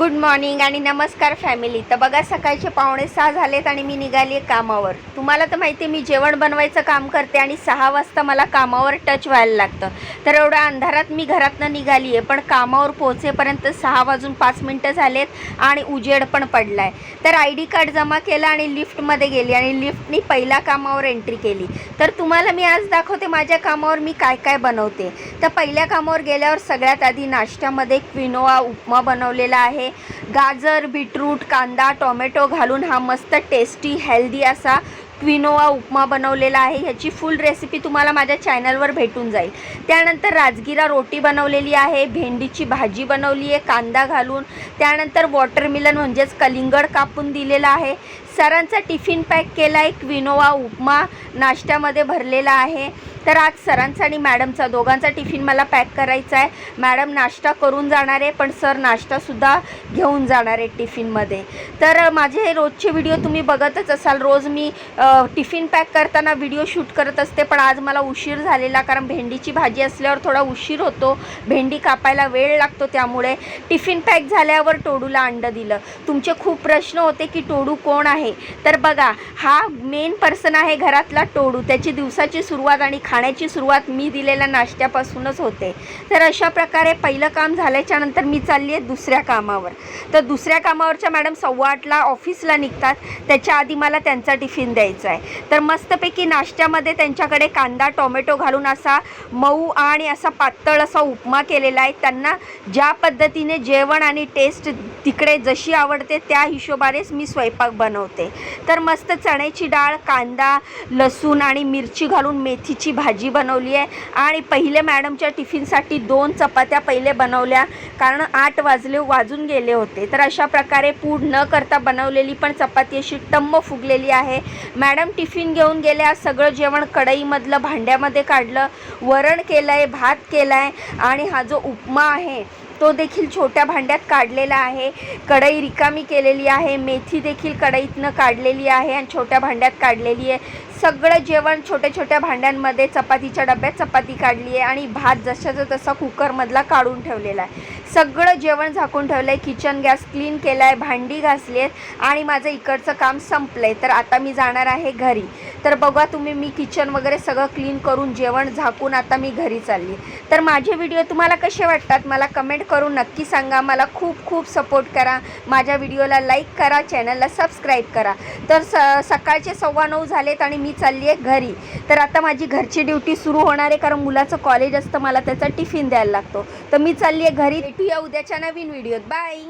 Good morning आणि नमस्कार family तर बघा सकाळचे पावणे सहा झालेत आणि मी निघाली आहे कामावर. तुम्हाला तर माहिती आहे मी जेवण बनवायचं काम करते आणि सहा वाजता मला कामावर टच व्हायला लागतं. तर एवढ्या अंधारात मी घरातनं निघाली आहे पण कामावर पोहोचेपर्यंत सहा वाजून पाच मिनटं झालेत आणि उजेड पण पडला आहे तर आय डी कार्ड जमा केलं आणि लिफ्टमध्ये गेली आणि लिफ्टनी पहिल्या कामावर एंट्री केली. तर तुम्हाला मी आज दाखवते माझ्या कामावर मी काय काय बनवते. तर पहिल्या कामावर गेल्यावर सगळ्यात आधी नाश्त्यामध्ये क्विनोआ उपमा बनवलेला आहे. गाजर बीटरूट कांदा टोमॅटो घालून हा मस्त टेस्टी हेल्दी असा क्विनोवा उपमा बनवलेला आहे. ह्याची फुल रेसिपी तुम्हाला माझ्या चॅनलवर भेटून जाईल. त्यानंतर राजगिरा रोटी बनवलेली आहे भेंडीची भाजी बनवली आहे कांदा घालून. त्यानंतर वॉटरमिलन म्हणजेच कलिंगड कापून दिलेला आहे. सरांचा टिफिन पॅक केला आहे क्विनोवा उपमा नाश्त्यामध्ये भरलेला आहे. तर आज सरांचा आणि मॅडमचा दोघांचा टिफिन मला पॅक करायचा आहे. मॅडम नाश्ता करून जाणार आहे पण सर नाश्तासुद्धा घेऊन जाणार आहे टिफिनमध्ये. तर माझे हे रोजचे व्हिडिओ तुम्ही बघतच असाल. रोज मी टिफिन पॅक करताना व्हिडिओ शूट करत असते पण आज मला उशीर झालेला कारण भेंडीची भाजी असल्यावर थोडा उशीर होतो. भेंडी कापायला वेळ लागतो त्यामुळे टिफिन पॅक झाल्यावर टोडूला अंडं दिलं. तुमचे खूप प्रश्न होते की टोडू कोण आहे? तर बघा हा मेन पर्सन आहे घरातला टोडू. त्याची दिवसाची सुरुवात आणि खाण्याची सुरुवात मी दिलेल्या नाश्त्यापासूनच होते. तर अशा प्रकारे पहिलं काम झाल्याच्यानंतर मी चालली आहे दुसऱ्या कामावर. तर दुसऱ्या कामावरच्या मॅडम सव्वा आठला ऑफिसला निघतात. त्याच्या आधी मला त्यांचा टिफिन द्यायचा आहे. तर मस्तपैकी नाश्त्यामध्ये त्यांच्याकडे कांदा टोमॅटो घालून असा मऊ आणि असा पातळ असा उपमा केलेला आहे. त्यांना ज्या पद्धतीने जेवण आणि टेस्ट तिकडे जशी आवडते त्या हिशोबानेच मी स्वयंपाक बनवते. तर मस्त चण्याची डाळ कांदा लसूण आणि मिरची घालून मेथीची भाजी बनवली आहे. आणि पहिले मॅडमच्या टिफिनसाठी दोन चपात्या पहिले बनवल्या. कारण आठ वाजले वाजून गेले होते. तर अशा प्रकारे पूड न करता बनवलेली पण चपाती अशी टम्म फुगलेली आहे. मॅडम टिफिन घेऊन गेल्या सगळं जेवण कढईमधलं भांड्यामध्ये काढलं वरण केलं आहे भात केला आहे आणि हा जो उपमा आहे तो देखील छोट्या भांड्यात काढलेला आहे. कढई रिकामी केलेली आहे मेथी देखील कढईतनं काढलेली आहे आणि छोट्या भांड्यात काढलेली आहे. सगळं जेवण छोट्या छोट्या भांड्यांमध्ये चपातीच्या डब्यात चपाती काढली आहे आणि भात जशाचा तसा कुकरमधला काढून ठेवलेला आहे. सगळं जेवण झाकून ठेवलं आहे किचन गॅस क्लीन केला आहे भांडी घासली आहेत आणि माझं इकडचं काम संपलं आहे तर आता मी जाणार आहे घरी. तर बघा तुम्ही मी किचन वगैरे सगळं क्लीन करून जेवण झाकून आता मी घरी चालली तर माझे व्हिडिओ तुम्हाला कसे वाटतात मला कमेंट करून नक्की सांगा. मला खूप खूप सपोर्ट करा. माझ्या व्हिडिओला लाईक करा चॅनलला सबस्क्राईब करा. तर स सकाळचे सव्वा नऊ झालेत आणि मी मी चालली आहे घरी. तर आता माझी घरची ड्युटी सुरू होणार आहे कारण मुलाचं कॉलेज असतं मला त्याचा टिफिन द्यायला लागतो. तर मी चालली आहे घरी. भेटूया उद्याच्या नवीन व्हिडिओत बाय